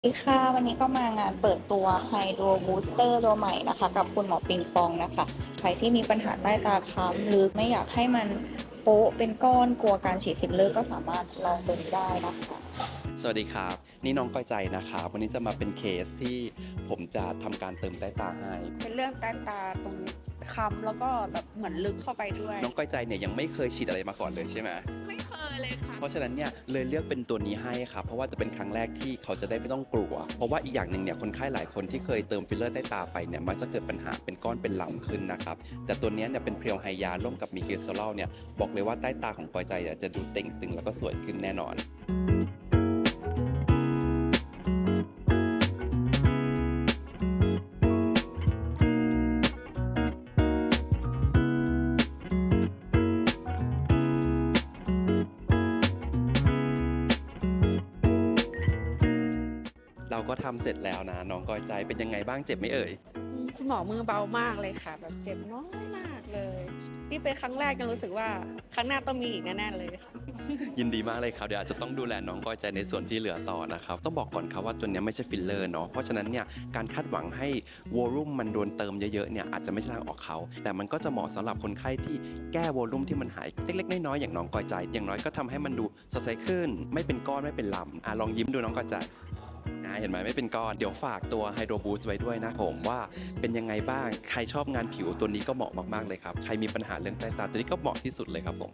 สวัสดีค่ะวันนี้ก็มางานเปิดตัว Hydro Booster ตัวใหม่นะคะ กับคุณหมอปิงปองนะคะ ใครที่มีปัญหาใต้ตาค้ำหรือไม่อยากให้มันโป๊ะเป็นก้อนกลัวการฉีดฟิลเลอร์ก็สามารถลองตัวนี้ได้นะคะ สวัสดีครับ นี่น้องก้อยใจนะครับวันนี้จะมาเป็นเคสที่ผมจะทำการเติมใต้ตาให้ เป็นเรื่องใต้ตาตรงนี้ค้ำแล้วก็แบบเหมือนลึกเข้าไปด้วย น้องก้อยใจเนี่ยยังไม่เคยฉีดอะไรมาก่อนเลยใช่ไหมไม่เคยเลยค่ะ เพราะฉะนั้นเนี่ยเลยเลือกเป็นตัวนี้ให้ครับเพราะว่าจะเป็นครั้งแรกที่เขาจะได้ไม่ต้องกลัว เพราะว่าอีกอย่างหนึ่งเนี่ยคนไข้หลายคนที่เคยเติมฟิลเลอร์ใต้ตาไปเนี่ยมักจะเกิดปัญหาเป็นก้อนเป็นหลำขึ้นนะครับแต่ตัวนี้เนี่ยเป็นเพียวไฮยาร่วมกับมีเกลโซลเนี่ยบอกเลยว่าใต้ตาของปอยใจจะดูเต่งตึงแล้วก็สวยขึ้นแน่นอน เราก็ทำเสร็จแล้วนะน้องก้อยใจเป็นยังไงบ้างเจ็บไหมเอ่ย คุณหมอมือเบามากเลยค่ะ แบบเจ็บน้อยมากเลย นี่เป็นครั้งแรกยังรู้สึกว่าครั้งหน้าต้องมีอีกแน่ๆเลยค่ะ ยินดีมากเลยครับเดี๋ยวอาจจะต้องดูแลน้องก้อยใจในส่วนที่เหลือต่อนะครับ ต้องบอกก่อนครับว่าตัวเนี้ยไม่ใช่ฟิลเลอร์เนาะเพราะฉะนั้นเนี่ยการคาดหวังให้วอลลุ่มมันโดนเติมเยอะๆเนี่ยอาจจะไม่ใช่ทางออกเขา แต่มันก็จะเหมาะสำหรับคนไข้ที่แก้วอลลุ่มที่มันหายเล็กๆน้อยๆอย่างน้องก้อยใจ อย่างน้อยก็ทำให้มันดูสดใสขึ้น ไม่เป็นก้อนไม่เป็นลำอะลองยิ้มดูน้องก้อยใจ นะเห็นไหมไม่เป็นก้อน เดี๋ยวฝากตัวไฮโดรบูสไว้ด้วยนะผมว่าเป็นยังไงบ้าง ใครชอบงานผิวตัวนี้ก็เหมาะมากๆเลยครับ ใครมีปัญหาเรื่องใต้ตาตัวนี้ก็เหมาะที่สุดเลยครับผม